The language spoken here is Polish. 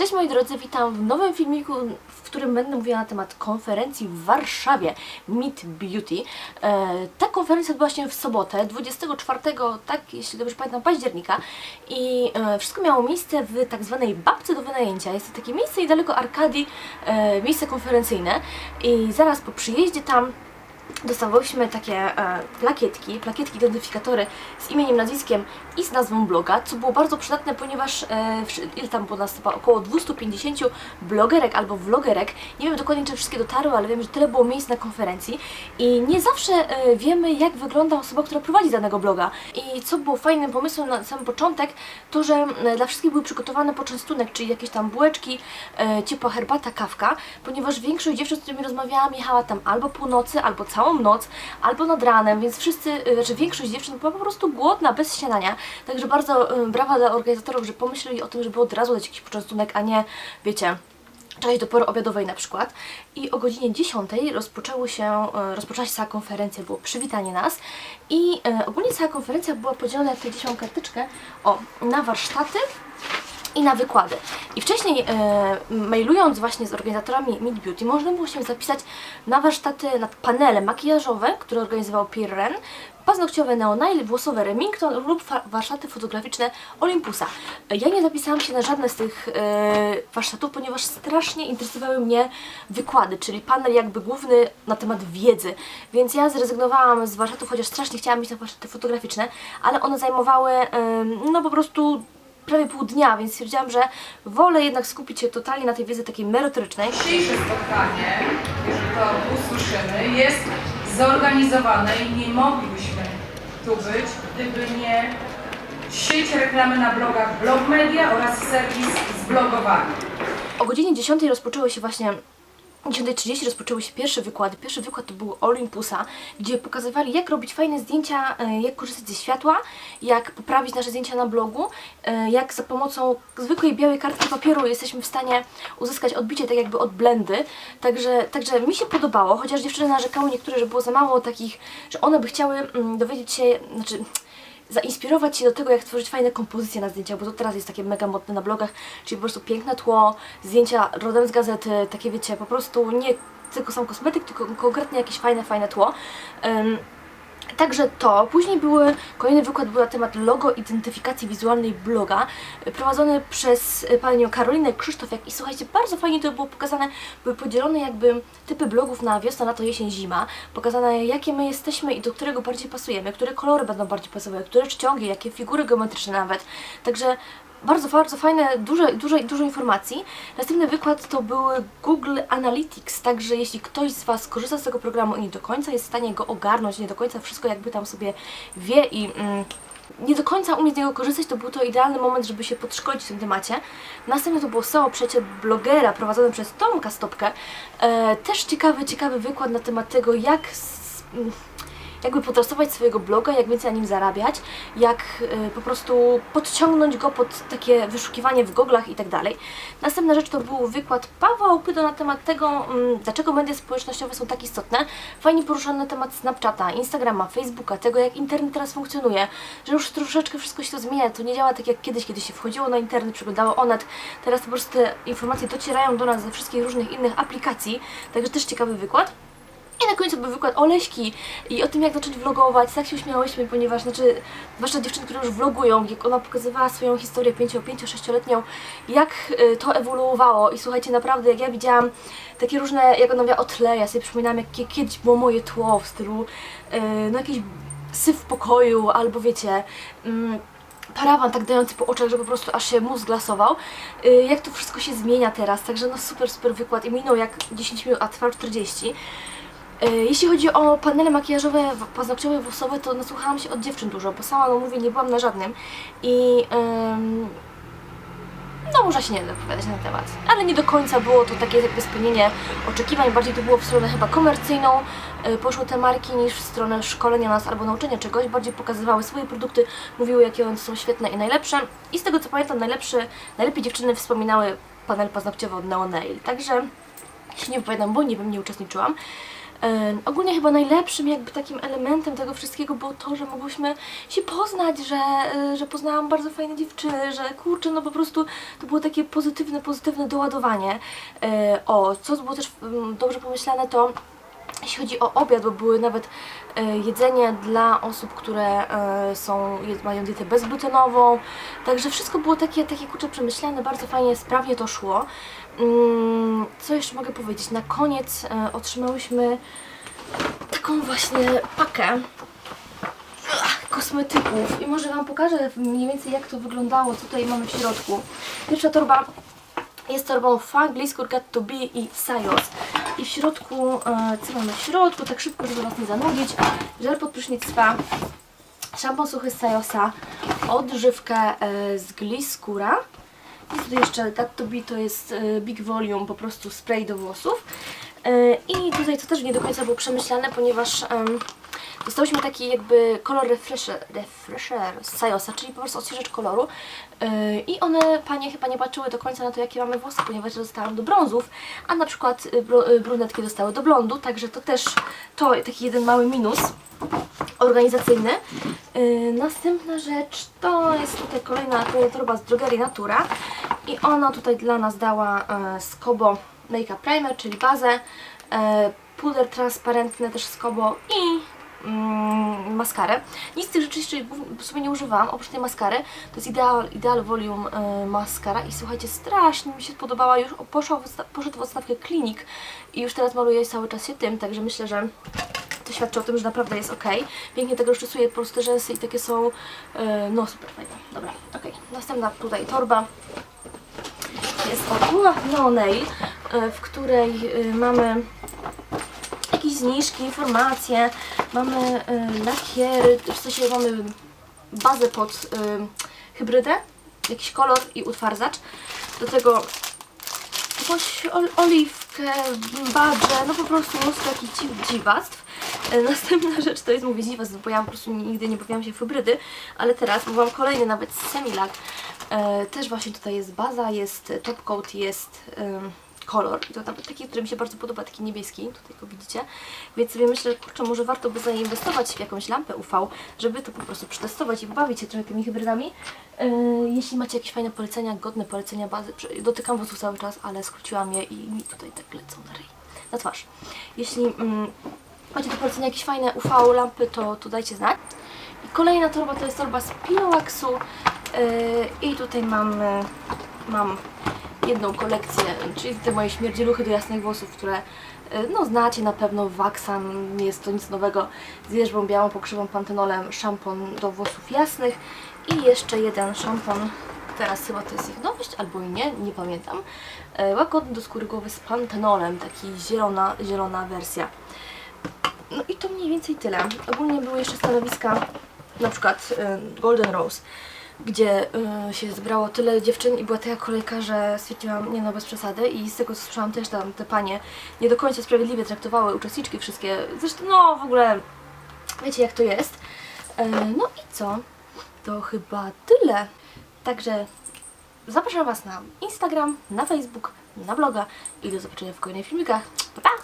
Cześć moi drodzy, witam w nowym filmiku, w którym będę mówiła na temat konferencji w Warszawie Meet Beauty. E, ta konferencja odbyła się w sobotę, 24, tak jeśli dobrze pamiętam, października i e, wszystko miało miejsce w tak zwanej babce do wynajęcia. Jest to takie miejsce niedaleko Arkadii, e, miejsce konferencyjne i zaraz po przyjeździe tam dostawałyśmy takie e, plakietki, plakietki identyfikatory z imieniem, nazwiskiem i z nazwą bloga, co było bardzo przydatne, ponieważ e, ile tam było nas chyba około 250 blogerek albo vlogerek. Nie wiem dokładnie, czy wszystkie dotarły, ale wiem, że tyle było miejsc na konferencji i nie zawsze e, wiemy, jak wygląda osoba, która prowadzi danego bloga. I co było fajnym pomysłem na sam początek, to, że e, dla wszystkich był przygotowany poczęstunek, czyli jakieś tam bułeczki, e, ciepła herbata, kawka, ponieważ większość dziewczyn, z którymi rozmawiałam, jechała tam albo północy, albo całą noc, albo nad ranem, więc wszyscy, y, znaczy większość dziewczyn była po prostu głodna, bez śniadania. Także bardzo y, brawa dla organizatorów, że pomyśleli o tym, żeby od razu dać jakiś poczęstunek, a nie, wiecie, czekać do pory obiadowej na przykład. I o godzinie 10 rozpoczęły się, y, rozpoczęła się cała konferencja, było przywitanie nas i ogólnie cała konferencja była podzielona, jak gdzieś mam karteczkę, o, na warsztaty, i na wykłady. I wcześniej e, mailując właśnie z organizatorami Meet Beauty, można było się zapisać na warsztaty, na panele makijażowe, które organizował Pierre Ren, paznokciowe Neonail, włosowe Remington lub warsztaty fotograficzne Olympusa. E, Ja nie zapisałam się na żadne z tych e, warsztatów, ponieważ strasznie interesowały mnie wykłady, czyli panel jakby główny na temat wiedzy. Więc ja zrezygnowałam z warsztatów, chociaż strasznie chciałam iść na warsztaty fotograficzne, ale one zajmowały em, no po prostu prawie pół dnia, więc stwierdziłam, że wolę jednak skupić się totalnie na tej wiedzy takiej merytorycznej. Dzisiejsze spotkanie, jeżeli to usłyszymy, jest zorganizowane i nie moglibyśmy tu być, gdyby nie sieć reklamy na blogach Blog Media oraz serwis zblogowania. O godzinie 10 rozpoczęły się właśnie 10.30 rozpoczęły się pierwsze wykłady. Pierwszy wykład to był Olympusa, gdzie pokazywali jak robić fajne zdjęcia, e, jak korzystać ze światła, jak poprawić nasze zdjęcia na blogu, e, jak za pomocą zwykłej białej kartki papieru jesteśmy w stanie uzyskać odbicie tak jakby od blendy. Także, także mi się podobało, chociaż dziewczyny narzekały niektóre, że było za mało takich, że one by chciały mm, dowiedzieć się, znaczy zainspirować się do tego, jak tworzyć fajne kompozycje na zdjęciach, bo to teraz jest takie mega modne na blogach, czyli po prostu piękne tło, zdjęcia rodem z gazety, takie wiecie, po prostu nie tylko sam kosmetyk, tylko konkretnie jakieś fajne, fajne tło. Ym, Także to. Później były, kolejny wykład był na temat logo identyfikacji wizualnej bloga, y, prowadzony przez y, panią Karolinę Krzysztofiak i słuchajcie, bardzo fajnie to było pokazane, były podzielone jakby typy blogów na wiosna, lato, jesień, zima, pokazane jakie my jesteśmy i do którego bardziej pasujemy, które kolory będą bardziej pasowały, które czciongi, jakie figury geometryczne nawet. Także bardzo, bardzo fajne, duże, duże, dużo informacji. Następny wykład to był Google Analytics, także jeśli ktoś z Was korzysta z tego programu i nie do końca jest w stanie go ogarnąć, nie do końca wszystko jakby tam sobie wie i mm, nie do końca umie z niego korzystać, to był to idealny moment, żeby się podszkolić w tym temacie. Następnie to było SEO przecie blogera prowadzone przez Tomka Stopkę. E, też ciekawy, ciekawy wykład na temat tego, jak s- mm, jakby potrastować swojego bloga, jak więcej na nim zarabiać, jak y, po prostu podciągnąć go pod takie wyszukiwanie w goglach i tak dalej. Następna rzecz to był wykład Pawła Opydo na temat tego, mm, dlaczego media społecznościowe są tak istotne. Fajnie poruszany na temat Snapchata, Instagrama, Facebooka, tego jak internet teraz funkcjonuje, że już troszeczkę wszystko się to zmienia, to nie działa tak jak kiedyś, kiedy się wchodziło na internet, przeglądało onet, teraz po prostu te informacje docierają do nas ze wszystkich różnych innych aplikacji, także też ciekawy wykład. I na końcu był wykład Oleśki i o tym, jak zacząć vlogować. Tak się uśmiałyśmy, ponieważ, znaczy, zwłaszcza dziewczyny, które już vlogują, jak ona pokazywała swoją historię 5-6-letnią, jak y, to ewoluowało. I słuchajcie, naprawdę, jak ja widziałam takie różne, jak ona mówiła o tle, ja sobie przypominam, jakie kiedyś było moje tło w stylu, y, no jakiś syf pokoju, albo wiecie, mm, parawan tak dający po oczach, że po prostu aż się mózg lasował. Y, jak to wszystko się zmienia teraz, także no super, super wykład i minął jak 10 minut, a trwał 40. E, Jeśli chodzi o panele makijażowe, paznokciowe, włosowe, to nasłuchałam się od dziewczyn dużo, bo sama, no mówię, nie byłam na żadnym. I em, no można się nie dopowiadać na temat. Ale nie do końca było to takie jakby spełnienie oczekiwań, bardziej to było w stronę chyba komercyjną, e, poszły te marki niż w stronę szkolenia nas albo nauczenia czegoś, bardziej pokazywały swoje produkty, mówiły jakie one są świetne i najlepsze. I z tego co pamiętam najlepsze, najlepiej dziewczyny wspominały panel paznokciowy od Neonail, także się nie wypowiadam, bo nie wiem, nie uczestniczyłam. Ogólnie chyba najlepszym jakby takim elementem tego wszystkiego było to, że mogłyśmy się poznać, że, e, że poznałam bardzo fajne dziewczyny, że kurczę, no po prostu to było takie pozytywne, pozytywne doładowanie. E, o, co było też mm, dobrze pomyślane, to jeśli chodzi o obiad, bo były nawet e, jedzenie dla osób, które e, są, mają dietę bezglutenową, także wszystko było takie, takie kurczę przemyślane, bardzo fajnie, sprawnie to szło. Mm, co jeszcze mogę powiedzieć? Na koniec e, otrzymałyśmy taką właśnie pakę kosmetyków i może Wam pokażę mniej więcej jak to wyglądało, co tutaj mamy w środku. Pierwsza torba jest torbą Fag, Bliskur, Got to Be i Sajos. I w środku, e, co mamy w środku, tak szybko, żeby Was nie zanudzić, żel pod prysznic szampon suchy z Sajosa, odżywkę e, z Gliskura. I tutaj jeszcze Got to Be to jest e, Big Volume, po prostu spray do włosów. I tutaj to też nie do końca było przemyślane, ponieważ dostałyśmy taki jakby kolor refresher, refresher z Sajosa, czyli po prostu odświeżacz koloru. Yy, I one, panie, chyba nie patrzyły do końca na to, jakie mamy włosy, ponieważ dostałam do brązów, a na przykład y, bru, y, brunetki dostały do blondu, także to też to taki jeden mały minus organizacyjny. Yy, następna rzecz to jest tutaj kolejna, torba z drogerii Natura i ona tutaj dla nas dała e, Skobo Makeup Primer, czyli bazę, e, puder transparentny też Skobo i mm, maskarę. Nic z tych rzeczy jeszcze w sumie nie używałam, oprócz tej maskary. To jest Ideal, Ideal Volume maskara i słuchajcie, strasznie mi się podobała. Już poszła w, poszedł w odstawkę klinik i już teraz maluję cały czas się tym, także myślę, że to świadczy o tym, że naprawdę jest ok. Pięknie tego rozczesuję, po prostu te rzęsy i takie są, e, no super fajne. Dobra, ok. Następna tutaj torba jest od No Nail, w której e, mamy jakieś zniżki, informacje, mamy y, lakiery, w sensie mamy bazę pod y, hybrydę, jakiś kolor i utwardzacz. Do tego jakąś ol, oliwkę, badże, no po prostu mnóstwo dziw, dziwactw. E, Następna rzecz to jest, mówię dziwactw, bo ja po prostu nigdy nie bawiłam się w hybrydy, ale teraz mam kolejny nawet semilak. E, też właśnie tutaj jest baza, jest top coat, jest ym, kolor i to nawet taki, który mi się bardzo podoba, taki niebieski, tutaj go widzicie, więc sobie myślę, kurczę, może warto by zainwestować w jakąś lampę UV, żeby to po prostu przetestować i pobawić się trochę tymi hybrydami. Yy, jeśli macie jakieś fajne polecenia, godne polecenia bazy, dotykam włosów cały czas, ale skróciłam je i mi tutaj tak lecą na ryj, na twarz. Jeśli mm, macie do polecenia jakieś fajne UV lampy, to, to dajcie znać. I kolejna torba to jest torba z Pilowaxu yy, i tutaj mamy, mam jedną kolekcję, czyli te moje śmierdzieluchy do jasnych włosów, które y, no znacie na pewno, Waxan, nie jest to nic nowego, z wierzbą białą pokrzywą pantenolem, szampon do włosów jasnych i jeszcze jeden szampon, teraz chyba to jest ich nowość, albo i nie, nie pamiętam, y, łagodny do skóry głowy z pantenolem, taki zielona, zielona wersja. No i to mniej więcej tyle. Ogólnie były jeszcze stanowiska, na przykład y, Golden Rose, gdzie y, się zebrało tyle dziewczyn i była taka kolejka, że stwierdziłam, nie no, bez przesady i z tego co słyszałam też tam te panie nie do końca sprawiedliwie traktowały uczestniczki wszystkie, zresztą no w ogóle wiecie jak to jest. Y, no i co? To chyba tyle. Także zapraszam Was na Instagram, na Facebook, na bloga i do zobaczenia w kolejnych filmikach. Pa, pa!